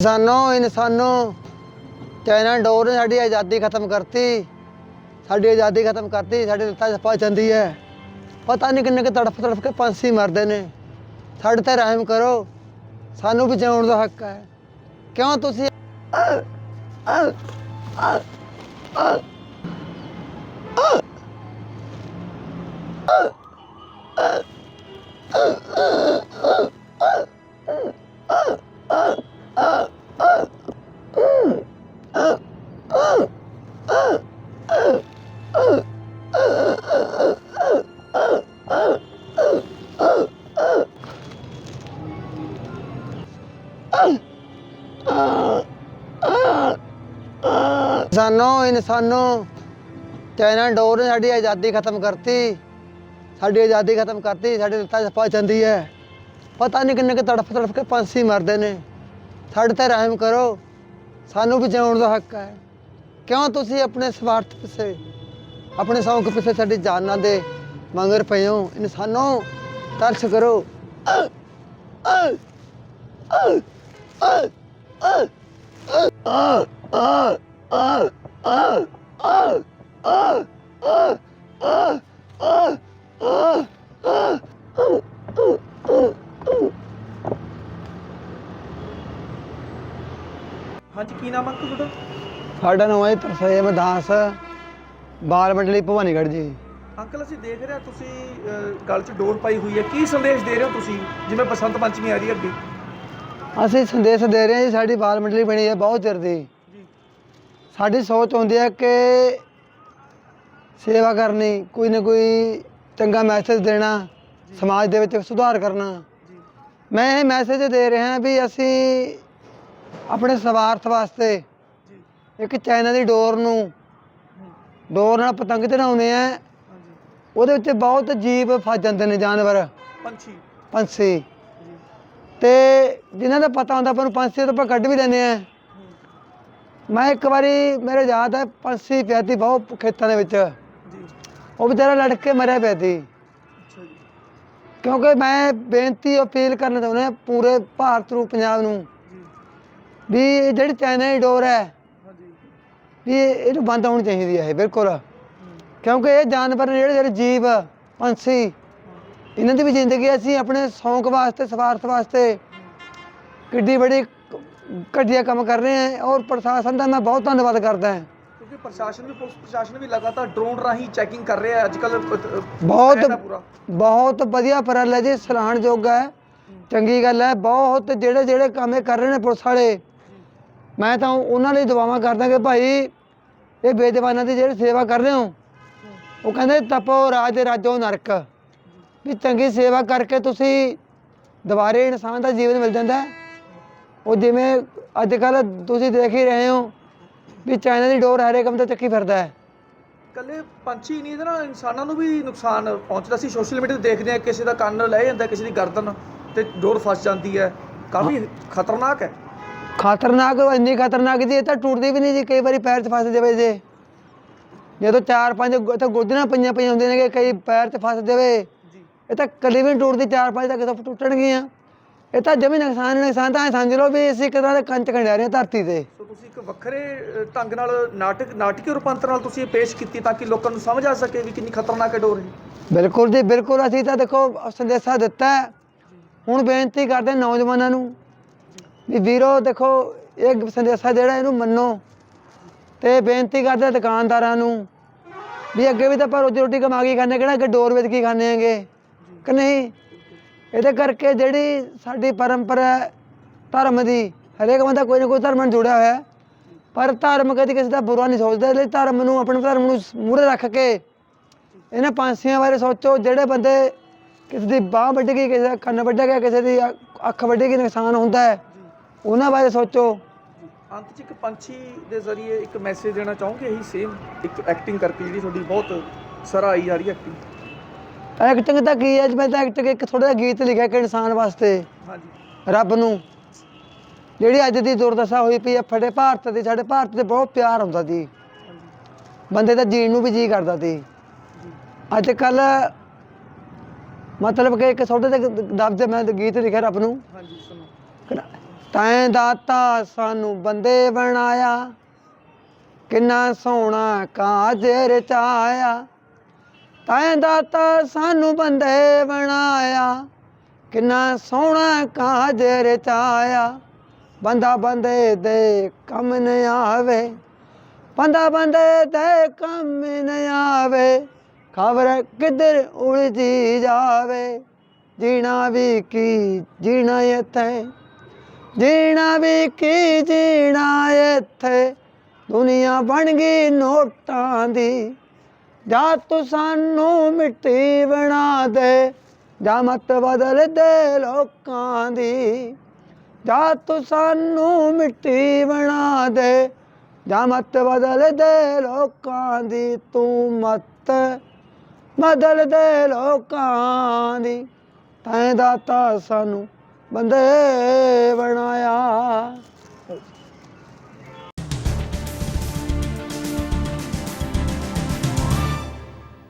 ਇਨਸਾਨੋ ਇਨਸਾਨੋ। China ਡੋਰ ਨੇ ਸਾਡੀ ਆਜ਼ਾਦੀ ਖਤਮ ਕਰਤੀ। ਸਾਡੀ ਆਜ਼ਾਦੀ ਖਤਮ ਕਰਤੀ, ਸਾਡੇ ਲੱਤਾਂ 'ਚ ਪਾ ਹੈ। ਪਤਾ ਨਹੀਂ ਕਿੰਨੇ ਕਿ ਤੜਫ ਤੜਫ ਕੇ ਪੰਛੀ ਮਰਦੇ ਨੇ। ਸਾਡੇ ਤੇ ਰਹਿਮ ਕਰੋ। ਸਾਨੂੰ ਵੀ ਜਿਉਣ ਦਾ ਹੱਕ ਹੈ। ਕਿਉਂ ਤੁਸੀਂ ਇਨਸਾਨੋ ਇਨਸਾਨੋ। ਚਾਈਨਾ ਡੋਰ ਨੇ ਸਾਡੀ ਆਜ਼ਾਦੀ ਖਤਮ ਕਰਤੀ। ਸਾਡੀ ਆਜ਼ਾਦੀ ਖਤਮ ਕਰਤੀ, ਸਾਡੇ ਲੱਤਾਂ 'ਚ ਪਾ ਜਾਂਦੀ ਹੈ। ਪਤਾ ਨਹੀਂ ਕਿੰਨੇ ਕਿ ਤੜਫ ਤੜਫ ਕੇ ਪੰਛੀ ਮਰਦੇ ਨੇ। ਸਾਡੇ ਤੇ ਰਹਿਮ ਕਰੋ। ਸਾਨੂੰ ਵੀ ਜਿਉਣ ਦਾ ਹੱਕ ਹੈ। ਕਿਉਂ ਤੁਸੀਂ ਆਪਣੇ ਸਵਾਰਥ ਪਿੱਛੇ, ਆਪਣੇ ਸ਼ੌਂਕ ਪਿੱਛੇ ਸਾਡੀ ਜਾਨਾਂ ਦੇ ਮੰਗਰ ਪਏ ਹੋ? ਇਨਸਾਨੋ, ਤਰਸ ਕਰੋ। ਹਾਂਜੀ ਕੀ ਨਾਮ ਅੰਕਲ ਤੁਹਾਡਾ? ਸਾਡਾ ਨਾਮ ਹੈ ਤਰਸੇਮ ਦਾਸ ਬਾਲ ਮੰਡਲੀ ਭਵਾਨੀਗੜ੍ਹ ਜੀ। ਅੰਕਲ ਅਸੀਂ ਦੇਖ ਰਹੇ ਹਾਂ ਤੁਸੀਂ ਅਹ, ਗਲ 'ਚ ਡੋਰ ਪਾਈ ਹੋਈ ਹੈ। ਕੀ ਸੰਦੇਸ਼ ਦੇ ਰਹੇ ਹੋ ਤੁਸੀਂ ਜਿਵੇਂ ਬਸੰਤ ਪੰਚਮੀ ਆ ਰਹੀ ਹੈ ਅੱਗੇ? ਅਸੀਂ ਸੰਦੇਸ਼ ਦੇ ਰਹੇ ਹਾਂ ਜੀ ਸਾਡੀ ਬਾਲ ਮੰਡਲੀ ਬਣੀ ਹੈ ਬਹੁਤ ਚਿਰ ਦੀ। ਸਾਡੀ ਸੋਚ ਹੁੰਦੀ ਹੈ ਕਿ ਸੇਵਾ ਕਰਨੀ ਕੋਈ ਨਾ ਕੋਈ ਚੰਗਾ ਮੈਸੇਜ ਦੇਣਾ ਸਮਾਜ ਦੇ ਵਿੱਚ ਸੁਧਾਰ ਕਰਨਾ। ਮੈਂ ਇਹ ਮੈਸੇਜ ਦੇ ਰਿਹਾ ਵੀ ਅਸੀਂ ਆਪਣੇ ਸਵਾਰਥ ਵਾਸਤੇ ਇੱਕ ਚਾਈਨਾ ਦੀ ਡੋਰ ਨੂੰ ਹੂੰ, ਡੋਰ ਨਾਲ ਪਤੰਗ ਚੜਾਉਂਦੇ ਆ ਉਹਦੇ ਵਿੱਚ ਬਹੁਤ ਜੀਵ ਫਸ ਜਾਂਦੇ ਨੇ ਜਾਨਵਰ। ਪੰਛੀ। ਪੰਛੀ। ਤੇ ਜਿਨ੍ਹਾਂ ਦਾ ਪਤਾ ਹੁੰਦਾ ਆਪਾਂ ਨੂੰ ਪੰਛੀ ਤੋਂ ਆਪਾਂ ਕੱਢ ਵੀ ਲੈਂਦੇ ਆ ਹੂੰ, ਮੈਂ ਇੱਕ ਵਾਰੀ ਮੇਰੇ ਯਾਦ ਹੈ ਪੰਛੀ ਪਿਆ ਬਹੁਤ ਖੇਤਾਂ ਦੇ ਵਿੱਚ। ਜੀ। ਉਹ ਵਿਚਾਰਾ ਲੜ ਕੇ ਮਰਿਆ ਪਿਆ ਅੱਛਾ ਜੀ। ਕਿਉਂਕਿ ਮੈਂ ਬੇਨਤੀ ਅਪੀਲ ਕਰਨਾ ਚਾਹੁੰਦਾ ਪੂਰੇ ਭਾਰਤ ਨੂੰ ਪੰਜਾਬ ਨੂੰ ਵੀ ਇਹ ਜਿਹੜੀ ਚਾਈਨਾ ਦੀ ਡੋਰ ਹੈ ਵੀ ਇਹ- ਇਹਨੂੰ ਬੰਦ ਹੋਣੀ ਚਾਹੀਦੀ ਹੈ ਬਿਲਕੁਲ। ਕਿਉਂਕਿ ਇਹ ਜਾਨਵਰ ਨੇ ਜਿਹੜੇ ਜਿਹੜੇ ਜੀਵ ਪੰਛੀ ਇਹਨਾਂ ਦੀ ਵੀ ਜ਼ਿੰਦਗੀ ਅਸੀਂ ਆਪਣੇ ਸ਼ੌਂਕ ਵਾਸਤੇ ਸਵਾਰਥ ਵਾਸਤੇ ਕਿੱਡੀ ਬੜੀ ਘਟੀਆ ਕੰਮ ਕਰ ਰਹੇ ਹਾਂ ਔਰ ਪ੍ਰਸ਼ਾਸਨ ਦਾ ਮੈਂ ਬਹੁਤ ਧੰਨਵਾਦ ਕਰਦਾ ਹਾਂ। ਕਿਉਂਕਿ ਪ੍ਰਸ਼ਾਸਨ ਵੀ ਪੁਲਿਸ ਪ੍ਰਸ਼ਾਸਨ ਵੀ ਲਗਾਤਾਰ ਡਰੋਨ ਰਾਹੀਂ ਚੈਕਿੰਗ ਕਰ ਰਿਹਾ ਹੈ ਅੱਜ ਕੱਲ ਬਹੁਤ ਬਹੁਤ ਵਧੀਆ ਉਪਰਾਲਾ ਹੈ ਜੀ ਸਰਾਹਣਯੋਗ ਹੈ। ਚੰਗੀ ਗੱਲ ਹੈ ਬਹੁਤ ਜਿਹੜੇ ਜਿਹੜੇ ਕੰਮ ਕਰ ਰਹੇ ਨੇ ਪੁਲਿਸ ਵਾਲੇ ਮੈਂ ਤਾਂ ਉਹਨਾਂ ਲਈ ਦੁਆਵਾਂ ਕਰਦਾ ਕਿ ਭਾਈ ਇਹ ਬੇਜਵਾਨਾਂ ਦੀ ਜਿਹੜੀ ਸੇਵਾ ਕਰ ਰਹੇ ਹੋ ਉਹ ਕਹਿੰਦੇ ਤਪੋ ਰਾਜ ਦੇ ਰਾਜੋ ਨਰਕ। ਵੀ ਚੰਗੀ ਸੇਵਾ ਕਰਕੇ ਤੁਸੀਂ ਦੁਬਾਰੇ ਇਨਸਾਨ ਦਾ ਜੀਵਨ ਮਿਲ ਜਾਂਦਾ ਹੈ। ਉਹ ਜਿਵੇਂ ਅੱਜ ਕੱਲ ਤੁਸੀਂ ਦੇਖ ਹੀ ਰਹੇ ਹੋ ਵੀ ਚਾਈਨਾ ਦੀ ਡੋਰ ਹਰੇ ਕੰਮ ਤੇ ਚੱਕੀ ਫਿਰਦਾ ਹੈ। ਕੱਲੇ ਪੰਛੀ ਨਹੀਂ ਇਹਦੇ ਨਾਲ ਇਨਸਾਨਾਂ ਨੂੰ ਵੀ ਨੁਕਸਾਨ ਪਹੁੰਚਦਾ। ਸੀ ਸੋਸ਼ਲ ਮੀਡੀਆ ਤੇ ਦੇਖਦੇ ਆ ਕਿਸੇ ਦਾ ਕੰਨ ਲੈ ਜਾਂਦਾ ਕਿਸੇ ਦੀ ਗਰਦਨ ਤੇ ਡੋਰ ਫਸ ਜਾਂਦੀ ਹੈ। ਕਾਫੀ ਖਤਰਨਾਕ ਹੈ। ਖਤਰਨਾਕ ਇੰਨੀ ਖਤਰਨਾਕ ਜੀ ਇਹ ਤਾਂ ਟੁੱਟਦੀ ਵੀ ਨਹੀਂ ਜੀ ਕਈ ਵਾਰੀ ਪੈਰ 'ਚ ਫਸ ਜਾਵੇ ਜੇ। ਜਦੋਂ ਚਾਰ ਪੰਜ ਇੱਥੇ ਗੋਦੀਆਂ ਪਈਆਂ ਪਈਆਂ ਹੁੰਦੀਆਂ ਨੇ ਕਈ ਪੈਰ 'ਚ ਫਸ ਜਾਵੇ। ਜੀ। ਇਹ ਤਾਂ ਕਲੀ ਵੀ ਨੀ ਟੁੱਟਦੀ ਚਾਰ ਪੰਜ ਤਾਂ ਟੁੱਟਣਗੀਆਂ। ਇਹ ਤਾਂ ਜਮੀ ਨੁਕਸਾਨ ਹੀ ਨੁਕਸਾਨ ਤਾਂ ਐਂ ਸਮਝ ਲਓ ਵੀ ਅਸੀਂ ਇੱਕ ਤਰ੍ਹਾਂ ਦੇ ਕੰਚ ਖੰਡਿਆ ਰਹੇ ਹਾਂ ਧਰਤੀ ਤੇ। ਸੋ ਤੁਸੀਂ ਇੱਕ ਵੱਖਰੇ ਅ, ਢੰਗ ਨਾਲ ਨਾਟਕ ਨਾਟਕੀ ਰੂਪਾਂਤਰ ਨਾਲ ਤੁਸੀਂ ਇਹ ਪੇਸ਼ ਕੀਤੀ ਤਾਂ ਕਿ ਲੋਕਾਂ ਨੂੰ ਸਮਝ ਆ ਸਕੇ ਵੀ ਕਿੰਨੀ ਖਤਰਨਾਕ ਹੈ ਡੋਰ ਇਹ ਬਿਲਕੁਲ ਜੀ ਬਿਲਕੁਲ। ਅਸੀਂ ਤਾਂ ਦੇਖੋ ਸੰਦੇਸ਼ਾ ਦਿੱਤਾ ਹੈ। ਹੁਣ ਬੇਨਤੀ ਕਰਦੇ ਹਾਂ ਨੌਜਵਾਨਾਂ ਨੂੰ ਵੀ ਵੀਰੋ ਦੇਖੋ ਇਹ ਸੰਦੇਸ਼ਾ ਜਿਹੜਾ ਇਹਨੂੰ ਮੰਨੋ ਤੇ ਬੇਨਤੀ ਕਰਦੇ ਹਾਂ ਦੁਕਾਨਦਾਰਾਂ ਨੂੰ ਵੀ ਅੱਗੇ ਵੀ ਤਾਂ ਆਪਾਂ ਰੋਜੀ ਰੋਟੀ ਕਮਾ ਕੇ ਹੀ ਖਾਂਦੇ ਕਿਹੜਾ ਅੱਗੇ ਡੋਰ ਵੇਚ ਕੇ ਹੀ ਖਾਂਦੇ ਆਂਗੇ ਕਿ ਨਹੀਂ? ਇਹਦੇ ਕਰਕੇ ਜਿਹੜੀ ਸਾਡੀ ਪਰੰਪਰਾ ਹੈ, ਧਰਮ ਦੀ, ਹਰੇਕ ਬੰਦਾ ਕੋਈ ਨਾ ਕੋਈ ਧਰਮ ਨਾਲ ਜੁੜਿਆ ਹੋਇਆ ਹੈ। ਪਰ ਧਰਮ ਕਦੇ ਕਿਸੇ ਦਾ ਬੁਰਾ ਨਹੀਂ ਸੋਚਦਾ ਇਸ ਲਈ ਧਰਮ ਨੂੰ, ਆਪਣੇ ਧਰਮ ਨੂੰ ਮੂਹਰੇ ਰੱਖ ਕੇ ਇਹਨਾਂ ਪੰਛੀਆਂ ਬਾਰੇ ਸੋਚੋ, ਜਿਹੜੇ ਬੰਦੇ ਕਿਸੇ ਦੀ ਬਾਹ ਵੱਢ ਗਈ, ਕਿਸੇ ਦਾ ਕੰਨ ਵੱਢਿਆ ਗਿਆ, ਕਿਸੇ ਦੀ ਅ- ਅੱਖ ਵੱਢੀ ਗਈ, ਨੁਕਸਾਨ ਹੁੰਦਾ ਹੈ, ਉਹਨਾਂ ਬਾਰੇ ਸੋਚੋ। ਅੰਤ 'ਚ ਇੱਕ ਪੰਛੀ ਦੇ ਜ਼ਰੀਏ ਇੱਕ ਮੈਸੇਜ ਦੇਣਾ ਚਾਹੋਗੇ? ਇਹੀ ਸੇਮ ਇੱਕ ਐਕਟਿੰਗ ਕਰਕੇ ਜਿਹੜੀ ਤੁਹਾਡੀ ਬਹੁਤ ਸਰਾਹੀ ਜਾ ਰਹੀ ਐਕਟਿੰਗ ਐਕਟਿੰਗ ਤਾਂ ਕੀ ਹੈ ਜੀ? ਮੈਂ ਤਾਂ ਐਕਟਿੰਗ ਇੱਕ ਥੋੜਾ ਜਿਹਾ ਗੀਤ ਲਿਖਿਆ ਕਿ ਇਨਸਾਨ ਵਾਸਤੇ। ਹਾਂਜੀ। ਰੱਬ ਨੂੰ। ਜਿਹੜੀ ਅੱਜ ਦੀ ਦੁਰਦਸ਼ਾ ਹੋਈ ਪਈ ਹੈ ਫੜੇ ਭਾਰਤ ਦੀ ਸਾਡੇ ਭਾਰਤ ਤੇ ਬਹੁਤ ਪਿਆਰ ਹੁੰਦਾ ਸੀ ਬੰਦੇ ਦਾ ਜੀਣ ਨੂੰ ਵੀ ਜੀ ਕਰਦਾ ਸੀ ਅੱਜ ਕੱਲ ਮਤਲਬ ਕਿ ਇੱਕ ਛੋਟੇ ਜਿਹੇ ਦਬਦੇ ਮੈਂ ਗੀਤ ਲਿਖਿਆ ਰੱਬ ਨੂੰ। ਹਾਂਜੀ ਸੁਣੋ। ਤੈਂ ਦਾਤਾ ਸਾਨੂੰ ਬੰਦੇ ਬਣਾਇਆ ਕਿੰਨਾ ਸੋਹਣਾ ਕਾਜ ਰਚਾਇਆ ਤੈਂ ਦਾਤਾ ਸਾਨੂੰ ਬੰਦੇ ਬਣਾਇਆ। ਕਿੰਨਾ ਸੋਹਣਾ ਕਾਜ ਰਚਾਇਆ। ਬੰਦਾ ਬੰਦੇ ਦੇ ਕੰਮ ਨ ਆਵੇ। ਬੰਦਾ ਬੰਦੇ ਦੇ ਕੰਮ ਨ ਆਵੇ। ਖਬਰ ਕਿੱਧਰ ਉਲਝੀ ਜਾਵੇ। ਜੀਣਾ ਵੀ ਕੀ ਜੀਣਾ ਇੱਥੇ। ਜੀਣਾ ਵੀ ਕੀ ਜੀਣਾ ਇੱਥੇ। ਦੁਨੀਆ ਬਣ ਗਈ ਨੋਟਾਂ ਦੀ। ਜਾ ਤੂੰ ਸਾਨੂੰ ਮਿੱਟੀ ਬਣਾ ਦੇ, ਜਾ ਮਤ ਬਦਲ ਦੇ ਲੋਕਾਂ ਦੀ। ਜਾ ਤੂੰ ਸਾਨੂੰ ਮਿੱਟੀ ਬਣਾ ਦੇ, ਜਾ ਮਤ ਬਦਲ ਦੇ ਲੋਕਾਂ ਦੀ। ਤੂੰ ਮਤ ਬਦਲ ਦੇ ਲੋਕਾਂ ਦੀ, ਤੈਂ ਦਾਤਾ ਸਾਨੂੰ ਬੰਦੇ ਬਣਾਇਆ।